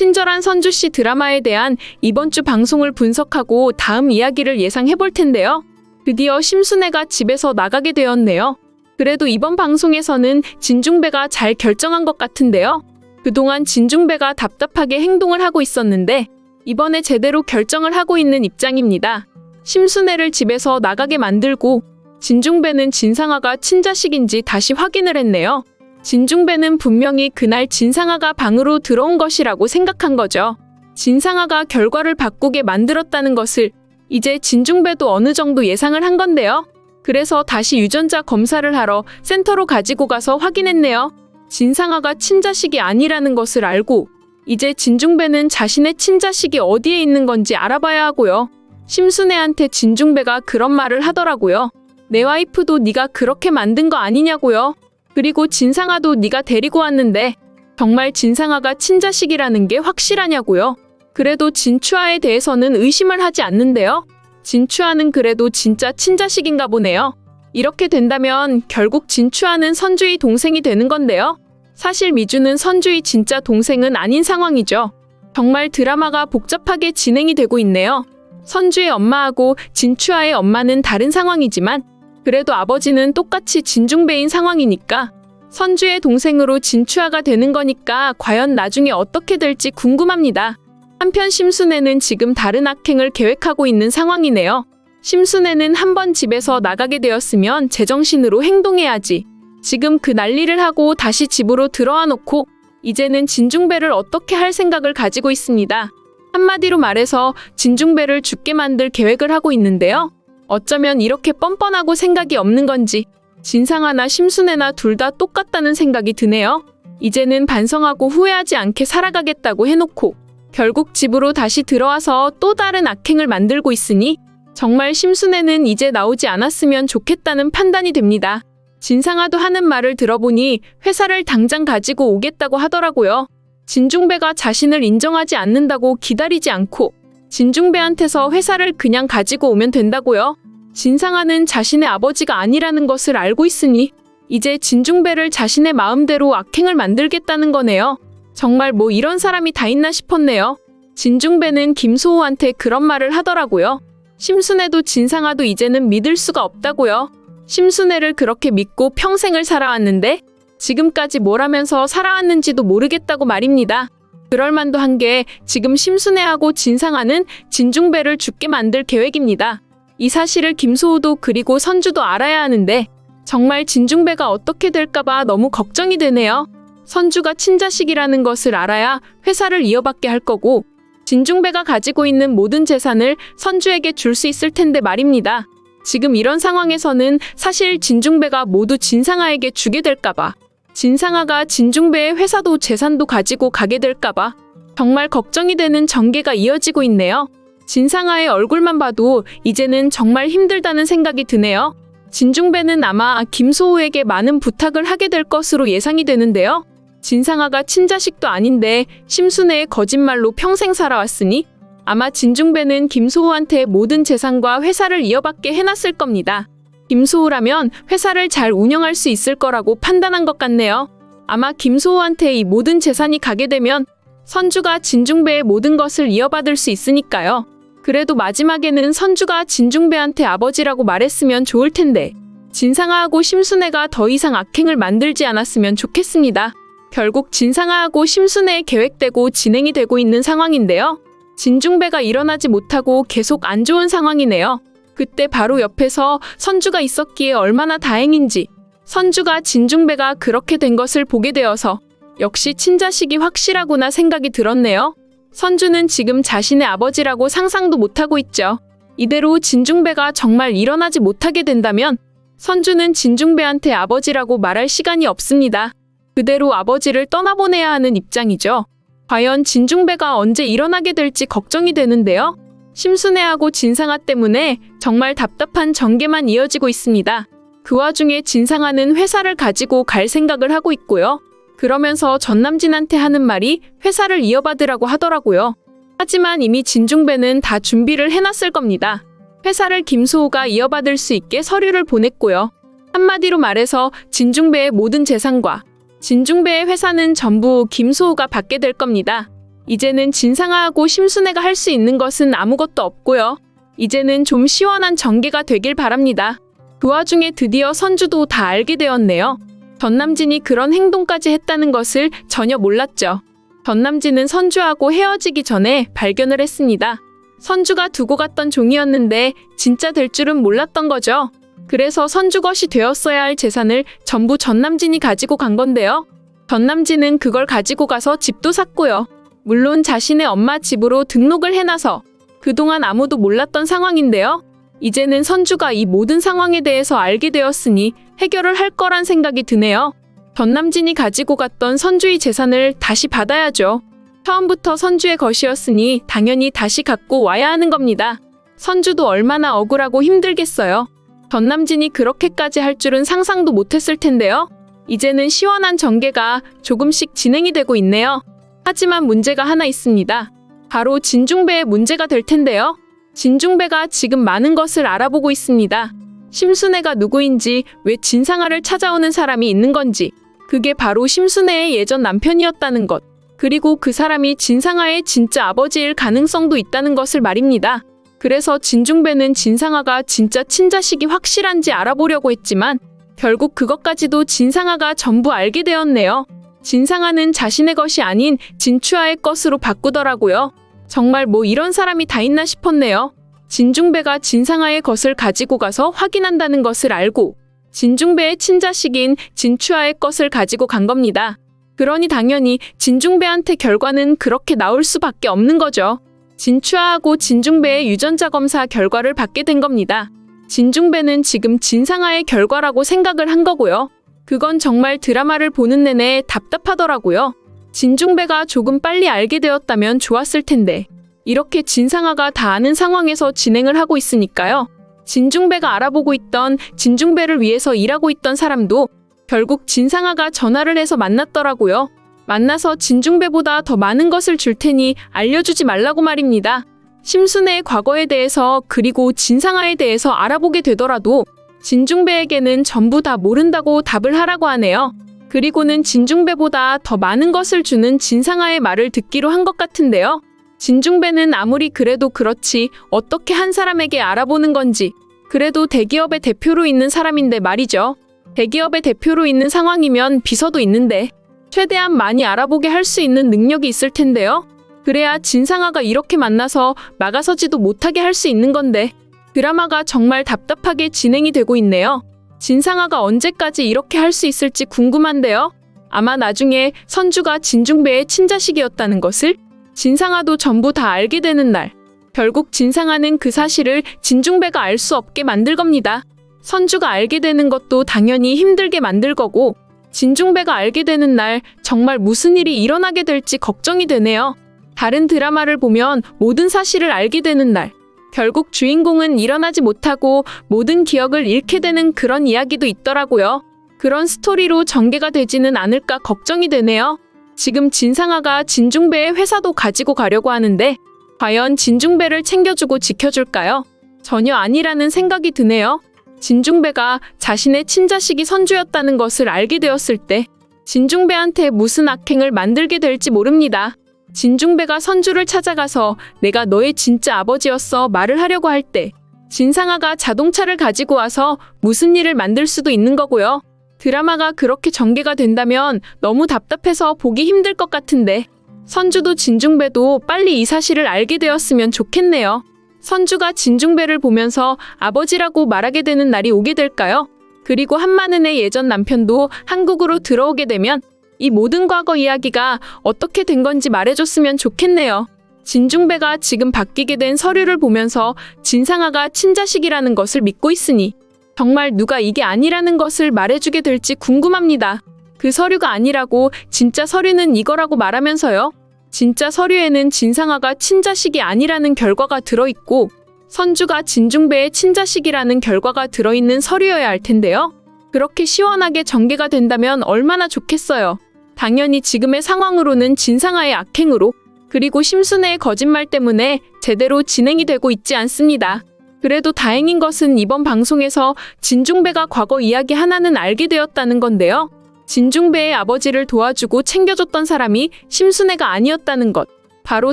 친절한 선주 씨 드라마에 대한 이번 주 방송을 분석하고 다음 이야기를 예상해 볼 텐데요. 드디어 심순애가 집에서 나가게 되었네요. 그래도 이번 방송에서는 진중배가 잘 결정한 것 같은데요. 그동안 진중배가 답답하게 행동을 하고 있었는데 이번에 제대로 결정을 하고 있는 입장입니다. 심순애를 집에서 나가게 만들고 진중배는 진상아가 친자식인지 다시 확인을 했네요. 진중배는 분명히 그날 진상아가 방으로 들어온 것이라고 생각한 거죠. 진상아가 결과를 바꾸게 만들었다는 것을 이제 진중배도 어느 정도 예상을 한 건데요. 그래서 다시 유전자 검사를 하러 센터로 가지고 가서 확인했네요. 진상아가 친자식이 아니라는 것을 알고 이제 진중배는 자신의 친자식이 어디에 있는 건지 알아봐야 하고요. 심순애한테 진중배가 그런 말을 하더라고요. 내 와이프도 네가 그렇게 만든 거 아니냐고요. 그리고 진상아도 네가 데리고 왔는데 정말 진상아가 친자식이라는 게 확실하냐고요. 그래도 진추아에 대해서는 의심을 하지 않는데요. 진추아는 그래도 진짜 친자식인가 보네요. 이렇게 된다면 결국 진추아는 선주의 동생이 되는 건데요. 사실 미주는 선주의 진짜 동생은 아닌 상황이죠. 정말 드라마가 복잡하게 진행이 되고 있네요. 선주의 엄마하고 진추아의 엄마는 다른 상황이지만 그래도 아버지는 똑같이 진중배인 상황이니까 선주의 동생으로 진추아가 되는 거니까 과연 나중에 어떻게 될지 궁금합니다. 한편 심순애는 지금 다른 악행을 계획하고 있는 상황이네요. 심순애는 한 번 집에서 나가게 되었으면 제정신으로 행동해야지. 지금 그 난리를 하고 다시 집으로 들어와 놓고 이제는 진중배를 어떻게 할 생각을 가지고 있습니다. 한마디로 말해서 진중배를 죽게 만들 계획을 하고 있는데요. 어쩌면 이렇게 뻔뻔하고 생각이 없는 건지 진상아나 심순애나 둘 다 똑같다는 생각이 드네요. 이제는 반성하고 후회하지 않게 살아가겠다고 해놓고 결국 집으로 다시 들어와서 또 다른 악행을 만들고 있으니 정말 심순애는 이제 나오지 않았으면 좋겠다는 판단이 됩니다. 진상아도 하는 말을 들어보니 회사를 당장 가지고 오겠다고 하더라고요. 진중배가 자신을 인정하지 않는다고 기다리지 않고 진중배한테서 회사를 그냥 가지고 오면 된다고요. 진상아는 자신의 아버지가 아니라는 것을 알고 있으니 이제 진중배를 자신의 마음대로 악행을 만들겠다는 거네요. 정말 뭐 이런 사람이 다 있나 싶었네요. 진중배는 김소호한테 그런 말을 하더라고요. 심순애도 진상아도 이제는 믿을 수가 없다고요. 심순애를 그렇게 믿고 평생을 살아왔는데 지금까지 뭘 하면서 살아왔는지도 모르겠다고 말입니다. 그럴 만도 한 게 지금 심순애하고 진상아는 진중배를 죽게 만들 계획입니다. 이 사실을 김소호도 그리고 선주도 알아야 하는데 정말 진중배가 어떻게 될까봐 너무 걱정이 되네요. 선주가 친자식이라는 것을 알아야 회사를 이어받게 할 거고 진중배가 가지고 있는 모든 재산을 선주에게 줄 수 있을 텐데 말입니다. 지금 이런 상황에서는 사실 진중배가 모두 진상아에게 주게 될까봐 진상아가 진중배의 회사도 재산도 가지고 가게 될까봐 정말 걱정이 되는 전개가 이어지고 있네요. 진상아의 얼굴만 봐도 이제는 정말 힘들다는 생각이 드네요. 진중배는 아마 김소호에게 많은 부탁을 하게 될 것으로 예상이 되는데요. 진상아가 친자식도 아닌데 심순애의 거짓말로 평생 살아왔으니 아마 진중배는 김소호한테 모든 재산과 회사를 이어받게 해놨을 겁니다. 김소호라면 회사를 잘 운영할 수 있을 거라고 판단한 것 같네요. 아마 김소호한테 이 모든 재산이 가게 되면 선주가 진중배의 모든 것을 이어받을 수 있으니까요. 그래도 마지막에는 선주가 진중배한테 아버지라고 말했으면 좋을 텐데 진상아하고 심순애가 더 이상 악행을 만들지 않았으면 좋겠습니다. 결국 진상아하고 심순애의 계획되고 진행이 되고 있는 상황인데요. 진중배가 일어나지 못하고 계속 안 좋은 상황이네요. 그때 바로 옆에서 선주가 있었기에 얼마나 다행인지 선주가 진중배가 그렇게 된 것을 보게 되어서 역시 친자식이 확실하구나 생각이 들었네요. 선주는 지금 자신의 아버지라고 상상도 못하고 있죠. 이대로 진중배가 정말 일어나지 못하게 된다면 선주는 진중배한테 아버지라고 말할 시간이 없습니다. 그대로 아버지를 떠나보내야 하는 입장이죠. 과연 진중배가 언제 일어나게 될지 걱정이 되는데요. 심순애하고 진상아 때문에 정말 답답한 전개만 이어지고 있습니다. 그 와중에 진상아는 회사를 가지고 갈 생각을 하고 있고요. 그러면서 전남진한테 하는 말이 회사를 이어받으라고 하더라고요. 하지만 이미 진중배는 다 준비를 해놨을 겁니다. 회사를 김소호가 이어받을 수 있게 서류를 보냈고요. 한마디로 말해서 진중배의 모든 재산과 진중배의 회사는 전부 김소호가 받게 될 겁니다. 이제는 진상아하고 심순애가 할 수 있는 것은 아무것도 없고요. 이제는 좀 시원한 전개가 되길 바랍니다. 그 와중에 드디어 선주도 다 알게 되었네요. 전 남진이 그런 행동까지 했다는 것을 전혀 몰랐죠. 전 남진은 선주하고 헤어지기 전에 발견을 했습니다. 선주가 두고 갔던 종이었는데 진짜 될 줄은 몰랐던 거죠. 그래서 선주 것이 되었어야 할 재산을 전부 전남진이 가지고 간 건데요. 전남진은 그걸 가지고 가서 집도 샀고요. 물론 자신의 엄마 집으로 등록을 해놔서 그동안 아무도 몰랐던 상황인데요. 이제는 선주가 이 모든 상황에 대해서 알게 되었으니 해결을 할 거란 생각이 드네요. 전남진이 가지고 갔던 선주의 재산을 다시 받아야죠. 처음부터 선주의 것이었으니 당연히 다시 갖고 와야 하는 겁니다. 선주도 얼마나 억울하고 힘들겠어요. 전남진이 그렇게까지 할 줄은 상상도 못했을 텐데요. 이제는 시원한 전개가 조금씩 진행이 되고 있네요. 하지만 문제가 하나 있습니다. 바로 진중배의 문제가 될 텐데요. 진중배가 지금 많은 것을 알아보고 있습니다. 심순애가 누구인지, 왜 진상아를 찾아오는 사람이 있는 건지, 그게 바로 심순애의 예전 남편이었다는 것, 그리고 그 사람이 진상아의 진짜 아버지일 가능성도 있다는 것을 말입니다. 그래서 진중배는 진상아가 진짜 친자식이 확실한지 알아보려고 했지만, 결국 그것까지도 진상아가 전부 알게 되었네요. 진상아는 자신의 것이 아닌 진추아의 것으로 바꾸더라고요. 정말 뭐 이런 사람이 다 있나 싶었네요. 진중배가 진상아의 것을 가지고 가서 확인한다는 것을 알고 진중배의 친자식인 진추아의 것을 가지고 간 겁니다. 그러니 당연히 진중배한테 결과는 그렇게 나올 수밖에 없는 거죠. 진추아하고 진중배의 유전자 검사 결과를 받게 된 겁니다. 진중배는 지금 진상아의 결과라고 생각을 한 거고요. 그건 정말 드라마를 보는 내내 답답하더라고요. 진중배가 조금 빨리 알게 되었다면 좋았을 텐데. 이렇게 진상아가 다 아는 상황에서 진행을 하고 있으니까요. 진중배가 알아보고 있던 진중배를 위해서 일하고 있던 사람도 결국 진상아가 전화를 해서 만났더라고요. 만나서 진중배보다 더 많은 것을 줄 테니 알려주지 말라고 말입니다. 심순애의 과거에 대해서 그리고 진상아에 대해서 알아보게 되더라도 진중배에게는 전부 다 모른다고 답을 하라고 하네요. 그리고는 진중배보다 더 많은 것을 주는 진상아의 말을 듣기로 한 것 같은데요. 진중배는 아무리 그래도 그렇지 어떻게 한 사람에게 알아보는 건지 그래도 대기업의 대표로 있는 사람인데 말이죠. 대기업의 대표로 있는 상황이면 비서도 있는데 최대한 많이 알아보게 할 수 있는 능력이 있을 텐데요. 그래야 진상아가 이렇게 만나서 막아서지도 못하게 할 수 있는 건데 드라마가 정말 답답하게 진행이 되고 있네요. 진상아가 언제까지 이렇게 할 수 있을지 궁금한데요. 아마 나중에 선주가 진중배의 친자식이었다는 것을 진상아도 전부 다 알게 되는 날. 결국 진상아는 그 사실을 진중배가 알 수 없게 만들 겁니다. 선주가 알게 되는 것도 당연히 힘들게 만들 거고, 진중배가 알게 되는 날 정말 무슨 일이 일어나게 될지 걱정이 되네요. 다른 드라마를 보면 모든 사실을 알게 되는 날. 결국 주인공은 일어나지 못하고 모든 기억을 잃게 되는 그런 이야기도 있더라고요. 그런 스토리로 전개가 되지는 않을까 걱정이 되네요. 지금 진상아가 진중배의 회사도 가지고 가려고 하는데 과연 진중배를 챙겨주고 지켜줄까요? 전혀 아니라는 생각이 드네요. 진중배가 자신의 친자식이 선주였다는 것을 알게 되었을 때 진중배한테 무슨 악행을 만들게 될지 모릅니다. 진중배가 선주를 찾아가서 내가 너의 진짜 아버지였어 말을 하려고 할 때 진상아가 자동차를 가지고 와서 무슨 일을 만들 수도 있는 거고요. 드라마가 그렇게 전개가 된다면 너무 답답해서 보기 힘들 것 같은데 선주도 진중배도 빨리 이 사실을 알게 되었으면 좋겠네요. 선주가 진중배를 보면서 아버지라고 말하게 되는 날이 오게 될까요? 그리고 한마는의 예전 남편도 한국으로 들어오게 되면 이 모든 과거 이야기가 어떻게 된 건지 말해줬으면 좋겠네요. 진중배가 지금 바뀌게 된 서류를 보면서 진상아가 친자식이라는 것을 믿고 있으니 정말 누가 이게 아니라는 것을 말해주게 될지 궁금합니다. 그 서류가 아니라고 진짜 서류는 이거라고 말하면서요. 진짜 서류에는 진상아가 친자식이 아니라는 결과가 들어있고 선주가 진중배의 친자식이라는 결과가 들어있는 서류여야 할 텐데요. 그렇게 시원하게 전개가 된다면 얼마나 좋겠어요. 당연히 지금의 상황으로는 진상아의 악행으로 그리고 심순애의 거짓말 때문에 제대로 진행이 되고 있지 않습니다. 그래도 다행인 것은 이번 방송에서 진중배가 과거 이야기 하나는 알게 되었다는 건데요. 진중배의 아버지를 도와주고 챙겨줬던 사람이 심순애가 아니었다는 것. 바로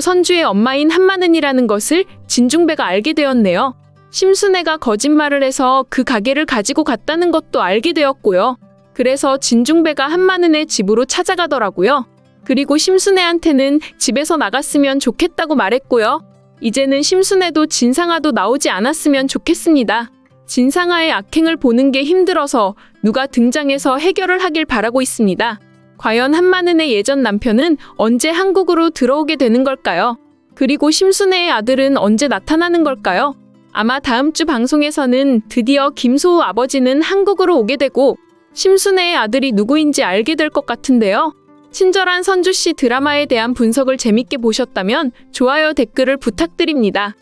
선주의 엄마인 한마는이라는 것을 진중배가 알게 되었네요. 심순애가 거짓말을 해서 그 가게를 가지고 갔다는 것도 알게 되었고요. 그래서 진중배가 한마는의 집으로 찾아가더라고요. 그리고 심순애한테는 집에서 나갔으면 좋겠다고 말했고요. 이제는 심순애도 진상아도 나오지 않았으면 좋겠습니다. 진상아의 악행을 보는 게 힘들어서 누가 등장해서 해결을 하길 바라고 있습니다. 과연 한마는의 예전 남편은 언제 한국으로 들어오게 되는 걸까요? 그리고 심순애의 아들은 언제 나타나는 걸까요? 아마 다음 주 방송에서는 드디어 김소우 아버지는 한국으로 오게 되고 심순애의 아들이 누구인지 알게 될 것 같은데요. 친절한 선주 씨 드라마에 대한 분석을 재밌게 보셨다면 좋아요 댓글을 부탁드립니다.